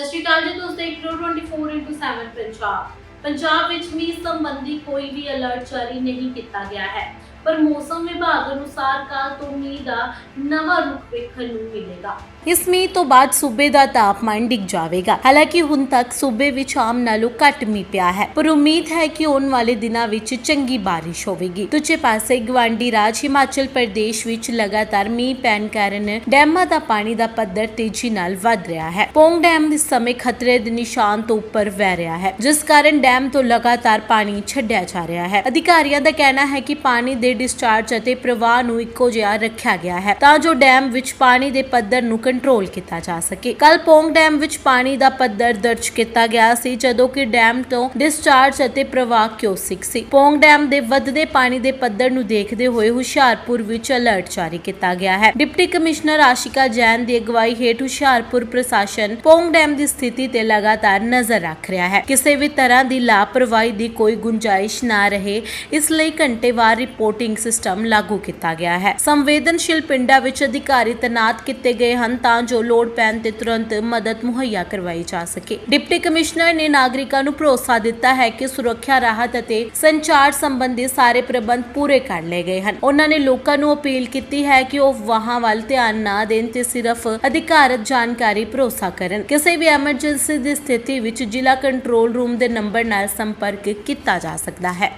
ਸਤਿ ਸ਼੍ਰੀ ਅਕਾਲ ਜੀ, ਤੁਸੀਂ ਦੇਖ ਰਹੇ ਹੋ 24/7 ਪੰਜਾਬ। ਪੰਜਾਬ ਵਿੱਚ ਮੀਂਹ ਸੰਬੰਧੀ ਕੋਈ ਵੀ ਅਲਰਟ ਜਾਰੀ ਨਹੀਂ ਕੀਤਾ ਗਿਆ ਹੈ। ਪਰ ਮੌਸਮ ਵਿਭਾਗ ਅਨੁਸਾਰ ਕੱਲ ਤੋਂ ਮੀਂਹ ਦਾ ਨਵਾਂ ਰੁਖ ਵੇਖਣ ਨੂੰ ਮਿਲੇਗਾ। ਇਸ ਮੀਂਹ ਤੋਂ ਬਾਅਦ ਸੂਬੇ ਦਾ ਤਾਪਮਾਨ ਡਿੱਗ ਜਾਵੇਗਾ। ਹਾਲਾਂਕਿ ਹੁਣ ਤੱਕ ਸੂਬੇ ਵਿੱਚ ਆਮ ਨਾਲੋਂ ਘੱਟ ਮੀਂਹ ਪਿਆ ਹੈ, ਪਰ ਉਮੀਦ ਹੈ ਕਿ ਆਉਣ ਵਾਲੇ ਦਿਨਾਂ ਵਿੱਚ ਚੰਗੀ ਬਾਰਿਸ਼ ਹੋਵੇਗੀ। ਦੂਜੇ ਪਾਸੇ ਗਵਾਂਡੀ ਰਾਜ ਹਿਮਾਚਲ ਪ੍ਰਦੇਸ਼ ਵਿੱਚ ਲਗਾਤਾਰ ਮੀਂਹ ਪੈਣ ਕਾਰਨ ਡੈਮਾਂ ਦਾ ਪਾਣੀ ਦਾ ਪੱਧਰ ਤੇਜ਼ੀ ਨਾਲ ਵੱਧ ਰਿਹਾ ਹੈ। ਪੋਂਗ ਡੈਮ ਇਸ ਸਮੇਂ ਖਤਰੇ ਦੇ ਨਿਸ਼ਾਨ ਤੋਂ ਉੱਪਰ ਵਹਿ ਰਿਹਾ ਹੈ, ਜਿਸ ਕਾਰਨ ਡੈਮ ਤੋਂ ਲਗਾਤਾਰ ਪਾਣੀ ਛੱਡਿਆ ਜਾ ਰਿਹਾ ਹੈ। ਅਧਿਕਾਰੀਆਂ ਦਾ ਕਹਿਣਾ ਹੈ ਕਿ ਪਾਣੀ ਦੇ ਡਿਸਚਾਰਜ ਅਤੇ ਪ੍ਰਵਾਹ ਨੂੰ ਇੱਕੋ ਜਿਹਾ ਰੱਖਿਆ ਗਿਆ ਹੈ। ਤਾਂ ਜੋ ਡੈਮ ਵਿੱਚ ਪਾਣੀ ਦੇ ਪੱਧਰ ਨੂੰ ਕੰਟਰੋਲ ਕੀਤਾ ਜਾ ਸਕੇ। ਕੱਲ ਪੋਂਗ ਡੈਮ ਵਿੱਚ ਪਾਣੀ ਦਾ ਪੱਧਰ ਦਰਜ ਕੀਤਾ ਗਿਆ ਸੀ, ਜਦੋਂ ਕਿ ਡੈਮ ਤੋਂ ਡਿਸਚਾਰਜ ਅਤੇ ਪ੍ਰਵਾਹ ਕਿਉਸਿਕ ਸੀ। ਪੋਂਗ ਡੈਮ ਦੇ ਵੱਧਦੇ ਪਾਣੀ ਦੇ ਪੱਧਰ ਨੂੰ ਦੇਖਦੇ ਹੋਏ ਹੁਸ਼ਿਆਰਪੁਰ ਵਿੱਚ ਅਲਰਟ ਜਾਰੀ ਕੀਤਾ ਗਿਆ ਹੈ। ਡਿਪਟੀ ਕਮਿਸ਼ਨਰ ਆਸ਼ਿਕਾ ਜੈਨ ਦੀ ਅਗਵਾਈ ਹੇਠ ਹੁਸ਼ਿਆਰਪੁਰ ਪ੍ਰਸ਼ਾਸਨ ਪੋਂਗ ਡੈਮ ਦੀ ਸਥਿਤੀ ਤੇ ਲਗਾਤਾਰ ਨਜ਼ਰ ਰੱਖ ਰਿਹਾ ਹੈ। ਕਿਸੇ ਵੀ ਤਰ੍ਹਾਂ ਦੀ ਲਾਪਰਵਾਹੀ ਦੀ ਕੋਈ ਗੁੰਜਾਇਸ਼ ਨਾ ਰਹੇ, ਇਸ ਲਈ ਘੰਟੇਵਾਰ ਰਿਪੋਰਟਿੰਗ ਸਿਸਟਮ ਲਾਗੂ ਕੀਤਾ ਗਿਆ ਹੈ। ਸੰਵੇਦਨਸ਼ੀਲ ਪਿੰਡਾਂ ਵਿੱਚ ਅਧਿਕਾਰੀ ਤੈਨਾਤ ਕੀਤੇ ਗਏ ਹਨ ਤਾਂ ਜੋ ਲੋੜ ਪੈਣ ਤੇ ਤੁਰੰਤ ਮਦਦ ਮੁਹੱਈਆ ਕਰਵਾਈ ਜਾ ਸਕੇ। ਡਿਪਟੀ ਕਮਿਸ਼ਨਰ ਨੇ ਨਾਗਰਿਕਾਂ ਨੂੰ ਭਰੋਸਾ ਦਿੱਤਾ ਹੈ ਕਿ ਸੁਰੱਖਿਆ, ਰਾਹਤ ਅਤੇ ਸੰਚਾਰ ਸੰਬੰਧੀ ਸਾਰੇ ਪ੍ਰਬੰਧ ਪੂਰੇ ਕਰ ਲਏ ਗਏ ਹਨ। ਉਹਨਾਂ ਨੇ ਲੋਕਾਂ ਨੂੰ ਅਪੀਲ ਕੀਤੀ ਹੈ ਕਿ ਉਹ ਵਾਹਾਂ ਵੱਲ ਧਿਆਨ ਨਾ ਦੇਣ ਤੇ ਸਿਰਫ ਅਧਿਕਾਰਤ ਜਾਣਕਾਰੀ ਭਰੋਸਾ ਕਰਨ। ਕਿਸੇ ਵੀ ਐਮਰਜੈਂਸੀ ਦੀ ਸਥਿਤੀ ਵਿੱਚ ਜ਼ਿਲ੍ਹਾ ਕੰਟਰੋਲ ਰੂਮ ਦੇ ਨੰਬਰ ਨਾਲ ਸੰਪਰਕ ਕੀਤਾ ਜਾ ਸਕਦਾ ਹੈ।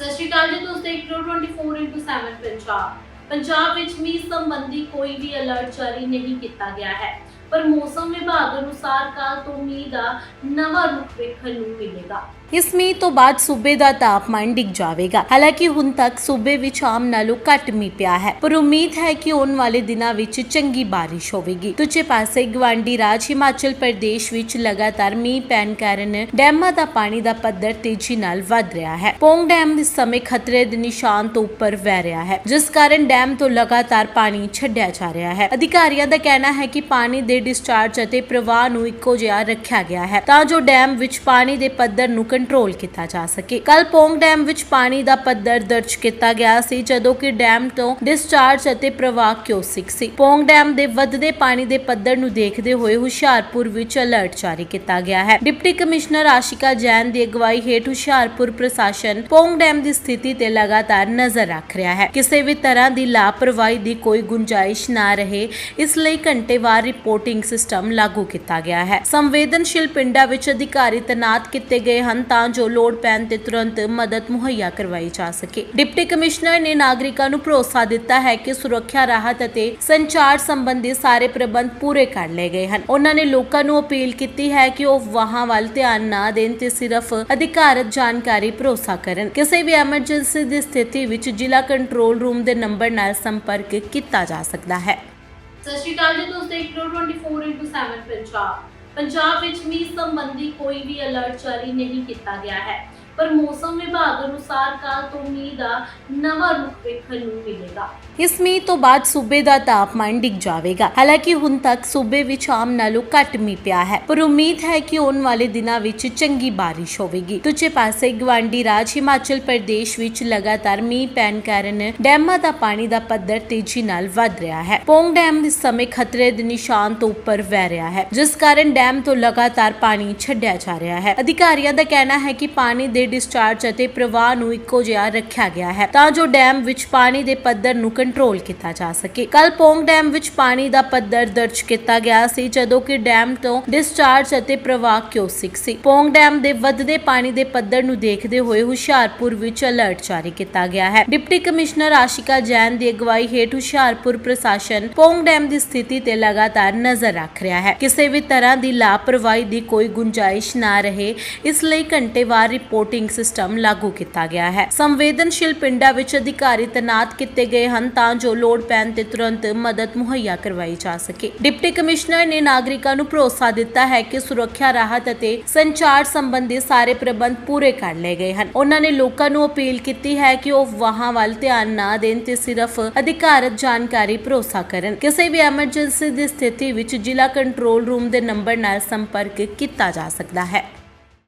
ਸਤਿ ਸ਼੍ਰੀ ਅਕਾਲ ਜੀ, ਤੁਸੀਂ ਦੇਖ ਰਹੇ ਹੋ 24/7 ਪੰਜਾਬ। ਪੰਜਾਬ ਵਿੱਚ ਮੀਂਹ ਸੰਬੰਧੀ ਕੋਈ ਵੀ ਅਲਰਟ ਜਾਰੀ ਨਹੀਂ ਕੀਤਾ ਗਿਆ ਹੈ। ਪਰ ਮੌਸਮ ਵਿਭਾਗ ਅਨੁਸਾਰ ਕੱਲ ਤੋਂ ਮੀਂਹ ਦਾ ਨਵਾਂ ਰੁਖ ਵੇਖਣ ਨੂੰ ਮਿਲੇਗਾ। ਇਸ ਮੀਂਹ ਤੋਂ ਬਾਅਦ ਸੂਬੇ ਦਾ ਤਾਪਮਾਨ ਡਿੱਗ ਜਾਵੇਗਾ। ਹਾਲਾਂਕਿ ਹੁਣ ਤੱਕ ਸੂਬੇ ਵਿੱਚ ਆਮ ਨਾਲੋਂ ਘੱਟ ਮੀਂਹ ਪਿਆ ਹੈ, ਪਰ ਉਮੀਦ ਹੈ ਕਿ ਆਉਣ ਵਾਲੇ ਦਿਨਾਂ ਵਿੱਚ ਚੰਗੀ ਬਾਰਿਸ਼ ਹੋਵੇਗੀ। ਦੂਜੇ ਪਾਸੇ ਗਵਾਂਡੀ ਰਾਜ ਹਿਮਾਚਲ ਪ੍ਰਦੇਸ਼ ਵਿੱਚ ਲਗਾਤਾਰ ਮੀਂਹ ਪੈਣ ਕਾਰਨ ਡੈਮਾਂ ਦਾ ਪਾਣੀ ਦਾ ਪੱਧਰ ਤੇਜ਼ੀ ਨਾਲ ਵੱਧ ਰਿਹਾ ਹੈ। ਪੋਂਗ ਡੈਮ ਇਸ ਸਮੇਂ ਖਤਰੇ ਦੇ ਨਿਸ਼ਾਨ ਤੋਂ ਉੱਪਰ ਵਹਿ ਰਿਹਾ ਹੈ, ਜਿਸ ਕਾਰਨ ਡੈਮ ਤੋਂ ਲਗਾਤਾਰ ਪਾਣੀ ਛੱਡਿਆ ਜਾ ਰਿਹਾ ਹੈ। ਅਧਿਕਾਰੀਆਂ ਦਾ ਕਹਿਣਾ ਹੈ ਕਿ ਪਾਣੀ ਦੇ ਡਿਸਚਾਰਜ ਅਤੇ ਪ੍ਰਵਾਹ ਨੂੰ ਇੱਕੋ ਜਿਹਾ ਰੱਖਿਆ ਗਿਆ ਹੈ, ਤਾਂ ਜੋ ਡੈਮ ਵਿੱਚ ਪਾਣੀ ਦੇ ਪੱਧਰ ਨੂੰ ਕੰਟਰੋਲ ਕੀਤਾ ਜਾ ਸਕੇ। ਕੱਲ ਪੋਂਗ ਡੈਮ ਵਿੱਚ ਪਾਣੀ ਦਾ ਪੱਧਰ ਦਰਜ ਕੀਤਾ ਗਿਆ ਸੀ, ਜਦੋਂ ਕਿ ਡੈਮ ਤੋਂ ਡਿਸਚਾਰਜ ਅਤੇ ਪ੍ਰਵਾਹ ਕਿਉਸਿਕ ਸੀ। ਪੋਂਗ ਡੈਮ ਦੇ ਵੱਧਦੇ ਪਾਣੀ ਦੇ ਪੱਧਰ ਨੂੰ ਦੇਖਦੇ ਹੋਏ ਹੁਸ਼ਿਆਰਪੁਰ ਵਿੱਚ ਅਲਰਟ ਜਾਰੀ ਕੀਤਾ ਗਿਆ ਹੈ। ਡਿਪਟੀ ਕਮਿਸ਼ਨਰ ਆਸ਼ਿਕਾ ਜੈਨ ਦੀ ਅਗਵਾਈ ਹੇਠ ਹੁਸ਼ਿਆਰਪੁਰ ਪ੍ਰਸ਼ਾਸਨ ਪੋਂਗ ਡੈਮ ਦੀ ਸਥਿਤੀ ਤੇ ਲਗਾਤਾਰ ਨਜ਼ਰ ਰੱਖ ਰਿਹਾ ਹੈ। ਕਿਸੇ ਵੀ ਤਰ੍ਹਾਂ ਦੀ ਲਾਪਰਵਾਹੀ ਦੀ ਕੋਈ ਗੁੰਜਾਇਸ਼ ਨਾ ਰਹੇ, ਇਸ ਲਈ ਘੰਟੇਵਾਰ ਰਿਪੋਰਟਿੰਗ ਸਿਸਟਮ ਲਾਗੂ ਕੀਤਾ ਗਿਆ ਹੈ। ਸੰਵੇਦਨਸ਼ੀਲ ਪਿੰਡਾਂ ਵਿੱਚ ਅਧਿਕਾਰੀ ਤੈਨਾਤ ਕੀਤੇ ਗਏ ਹਨ ਤਾਂ ਜੋ ਲੋੜ ਪੈਣ ਤੇ ਤੁਰੰਤ ਮਦਦ ਮੁਹੱਈਆ ਕਰਵਾਈ ਜਾ ਸਕੇ। ਡਿਪਟੀ ਕਮਿਸ਼ਨਰ ਨੇ ਨਾਗਰਿਕਾਂ ਨੂੰ ਭਰੋਸਾ ਦਿੱਤਾ ਹੈ ਕਿ ਸੁਰੱਖਿਆ, ਰਾਹਤ ਅਤੇ ਸੰਚਾਰ ਸੰਬੰਧੀ ਸਾਰੇ ਪ੍ਰਬੰਧ ਪੂਰੇ ਕਰ ਲਏ ਗਏ ਹਨ। ਉਹਨਾਂ ਨੇ ਲੋਕਾਂ ਨੂੰ ਅਪੀਲ ਕੀਤੀ ਹੈ ਕਿ ਉਹ ਵਾਹਾਂ ਵੱਲ ਧਿਆਨ ਨਾ ਦੇਣ ਤੇ ਸਿਰਫ ਅਧਿਕਾਰਤ ਜਾਣਕਾਰੀ ਭਰੋਸਾ ਕਰਨ। ਕਿਸੇ ਵੀ ਐਮਰਜੈਂਸੀ ਦੀ ਸਥਿਤੀ ਵਿੱਚ ਜ਼ਿਲ੍ਹਾ ਕੰਟਰੋਲ ਰੂਮ ਦੇ ਨੰਬਰ ਨਾਲ ਸੰਪਰਕ ਕੀਤਾ ਜਾ ਸਕਦਾ ਹੈ। ਸਤਿ ਸ਼੍ਰੀ ਅਕਾਲ ਜੀ, ਤੁਸੀਂ ਦੇਖ ਰਹੇ ਹੋ 24/7 ਪੰਜਾਬ। ਪੰਜਾਬ ਵਿੱਚ ਮੀਂਹ ਸੰਬੰਧੀ ਕੋਈ ਵੀ ਅਲਰਟ ਜਾਰੀ ਨਹੀਂ ਕੀਤਾ ਗਿਆ ਹੈ। ਪਰ ਮੌਸਮ ਵਿਭਾਗ ਅਨੁਸਾਰ ਕੱਲ ਤੋਂ ਮੀਂਹ ਦਾ ਨਵਾਂ ਰੁਖ ਵੇਖਣ ਨੂੰ ਮਿਲੇਗਾ। ਇਸ ਮੀਂਹ ਤੋਂ ਬਾਅਦ ਸੂਬੇ ਦਾ ਤਾਪਮਾਨ ਡਿੱਗ ਜਾਵੇਗਾ। ਹਾਲਾਂਕਿ ਹੁਣ ਤੱਕ ਸੂਬੇ ਵਿੱਚ ਆਮ ਨਾਲੋਂ ਘੱਟ ਮੀਂਹ ਪਿਆ ਹੈ। ਪਰ ਉਮੀਦ ਹੈ ਕਿ ਆਉਣ ਵਾਲੇ ਦਿਨਾਂ ਵਿੱਚ ਚੰਗੀ ਬਾਰਿਸ਼ ਹੋਵੇਗੀ। ਦੂਜੇ ਪਾਸੇ ਗਵਾਂਡੀ ਰਾਜ ਹਿਮਾਚਲ ਪ੍ਰਦੇਸ਼ ਵਿੱਚ ਲਗਾਤਾਰ ਮੀਂਹ ਪੈਣ ਕਾਰਨ ਡੈਮਾਂ ਦਾ ਪਾਣੀ ਦਾ ਪੱਧਰ ਤੇਜ਼ੀ ਨਾਲ ਵੱਧ ਰਿਹਾ ਹੈ। ਪੋਂਗ ਡੈਮ ਇਸ ਸਮੇਂ ਖਤਰੇ ਦੇ ਨਿਸ਼ਾਨ ਤੋਂ ਉੱਪਰ ਵਹਿ ਰਿਹਾ ਹੈ, ਜਿਸ ਕਾਰਨ ਡੈਮ ਤੋਂ ਲਗਾਤਾਰ ਪਾਣੀ ਛੱਡਿਆ ਜਾ ਰਿਹਾ ਹੈ। ਅਧਿਕਾਰੀਆਂ ਦਾ ਕਹਿਣਾ ਹੈ ਕਿ ਪਾਣੀ ਦੇ ਡਿਸਚਾਰਜ ਅਤੇ ਪ੍ਰਵਾਹ ਨੂੰ ਇੱਕੋ ਜਿਹਾ ਰੱਖਿਆ ਗਿਆ ਹੈ, ਤਾਂ ਜੋ ਡੈਮ ਵਿੱਚ ਪਾਣੀ ਦੇ ਪੱਧਰ ਨੂੰ ਕੰਟਰੋਲ ਕੀਤਾ ਜਾ ਸਕੇ। ਕੱਲ ਪੋਂਗ ਡੈਮ ਵਿੱਚ ਪਾਣੀ ਦਾ ਪੱਧਰ ਦਰਜ ਕੀਤਾ ਗਿਆ ਸੀ, ਜਦੋਂ ਕਿ ਡੈਮ ਤੋਂ ਡਿਸਚਾਰਜ ਅਤੇ ਪ੍ਰਵਾਹ ਕਿਉਸਿਕ ਸੀ। ਪੋਂਗ ਡੈਮ ਦੇ ਵੱਧਦੇ ਪਾਣੀ ਦੇ ਪੱਧਰ ਨੂੰ ਦੇਖਦੇ ਹੋਏ ਹੁਸ਼ਿਆਰਪੁਰ ਵਿੱਚ ਅਲਰਟ ਜਾਰੀ ਕੀਤਾ ਗਿਆ ਹੈ। ਡਿਪਟੀ ਕਮਿਸ਼ਨਰ ਆਸ਼ਿਕਾ ਜੈਨ ਦੀ ਅਗਵਾਈ ਹੇਠ ਹੁਸ਼ਿਆਰਪੁਰ ਪ੍ਰਸ਼ਾਸਨ ਪੋਂਗ ਡੈਮ ਦੀ ਸਥਿਤੀ ਤੇ ਲਗਾਤਾਰ ਨਜ਼ਰ ਰੱਖ ਰਿਹਾ ਹੈ। ਕਿਸੇ ਵੀ ਤਰ੍ਹਾਂ ਦੀ ਲਾਪਰਵਾਹੀ ਦੀ ਕੋਈ ਗੁੰਜਾਇਸ਼ ਨਾ ਰਹੇ, ਇਸ ਲਈ ਘੰਟੇਵਾਰ ਰਿਪੋਰਟਿੰਗ ਸਿਸਟਮ ਲਾਗੂ ਕੀਤਾ ਗਿਆ ਹੈ। ਸੰਵੇਦਨਸ਼ੀਲ ਪਿੰਡਾਂ ਵਿੱਚ ਅਧਿਕਾਰੀ ਤੈਨਾਤ ਕੀਤੇ ਗਏ ਹਨ ਤਾਂ ਜੋ ਲੋੜ ਪੈਣ ਤੇ ਤੁਰੰਤ ਮਦਦ ਮੁਹੱਈਆ ਕਰਵਾਈ ਜਾ ਸਕੇ। ਡਿਪਟੀ ਕਮਿਸ਼ਨਰ ਨੇ ਨਾਗਰਿਕਾਂ ਨੂੰ ਭਰੋਸਾ ਦਿੱਤਾ ਹੈ ਕਿ ਸੁਰੱਖਿਆ, ਰਾਹਤ ਅਤੇ ਸੰਚਾਰ ਸੰਬੰਧੀ ਸਾਰੇ ਪ੍ਰਬੰਧ ਪੂਰੇ ਕਰ ਲਏ ਗਏ ਹਨ। ਉਹਨਾਂ ਨੇ ਲੋਕਾਂ ਨੂੰ ਅਪੀਲ ਕੀਤੀ ਹੈ ਕਿ ਉਹ ਵਾਹਾਂ ਵੱਲ ਧਿਆਨ ਨਾ ਦੇਣ ਤੇ ਸਿਰਫ ਅਧਿਕਾਰਤ ਜਾਣਕਾਰੀ ਭਰੋਸਾ ਕਰਨ। ਕਿਸੇ ਵੀ ਐਮਰਜੈਂਸੀ ਦੀ ਸਥਿਤੀ ਵਿੱਚ ਜ਼ਿਲ੍ਹਾ ਕੰਟਰੋਲ ਰੂਮ ਦੇ ਨੰਬਰ ਨਾਲ ਸੰਪਰਕ ਕੀਤਾ ਜਾ ਸਕਦਾ ਹੈ।